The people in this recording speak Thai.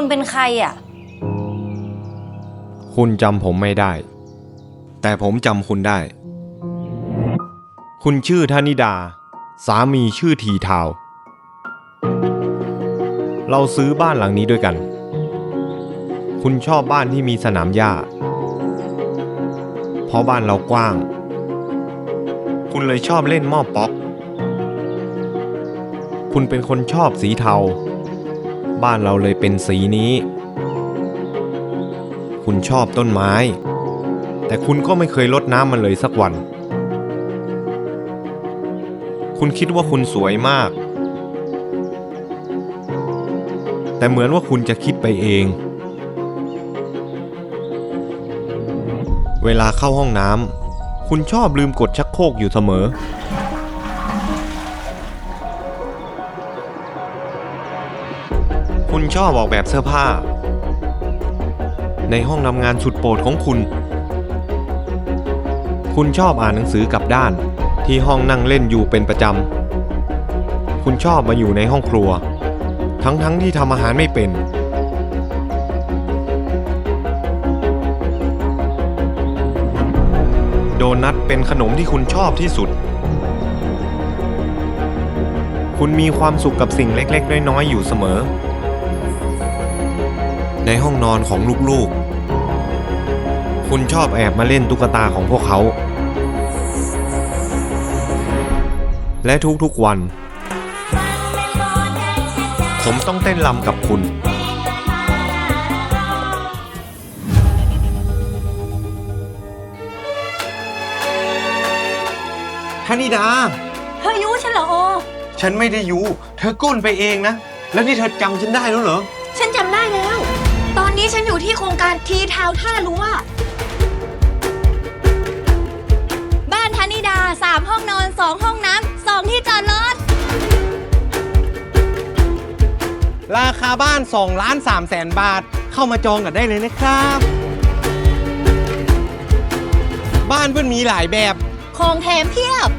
คุณเป็นใครอะ คุณจำผมไม่ได้ แต่ผมจำคุณได้ คุณชื่อธนิดา สามีชื่อทีทาว เราซื้อบ้านหลังนี้ด้วยกัน คุณชอบบ้านที่มีสนามหญ้า เพราะบ้านเรากว้าง คุณเลยชอบเล่นหม้อป๊อก คุณเป็นคนชอบสีเทา บ้านเราเลยเป็นสีนี้ คุณชอบต้นไม้ แต่คุณก็ไม่เคยลดน้ำมันเลยสักวัน คุณคิดว่าคุณสวยมาก แต่เหมือนว่าคุณจะคิดไปเอง เวลาเข้าห้องน้ำคุณชอบลืมกดชักโครกอยู่เสมอ คุณชอบออกแบบเสื้อผ้า ในห้องทำงานสุดโปรดของคุณ คุณชอบอ่านหนังสือกลับด้าน ที่ห้องนั่งเล่นอยู่เป็นประจำ คุณชอบมาอยู่ในห้องครัว ทั้งๆทที่ทำอาหารไม่เป็น โดนัทเป็นขนมที่คุณชอบที่สุดคุณมีความสุขกับสิ่งเล็ก ๆ น้อย ๆ อยู่เสมอ ในห้องนอนของลูกๆ คุณชอบแอบมาเล่นตุ๊กตาของพวกเขา และทุกๆวัน ผมต้องเต้นรำกับคุณ ธนิดา เธอยุฉันเหรอโอ ฉันไม่ได้ยูเธอก้นไปเองนะ แล้วนี่เธอจำฉันได้แล้วเหรอ ฉันจำได้แล้วตอ นนี้ฉันอยู่ที่โครงการทีทาวท่ารั้วบ้านธนิดาสามห้องนอนสองห้องน้ำสองที่จอดรถ ราคาบ้าน2ล้าน3แสนบาท เข้ามาจองกันได้เลยนะครับ บ้านเพื่อนมีหลายแบบ ของแถมเพียบ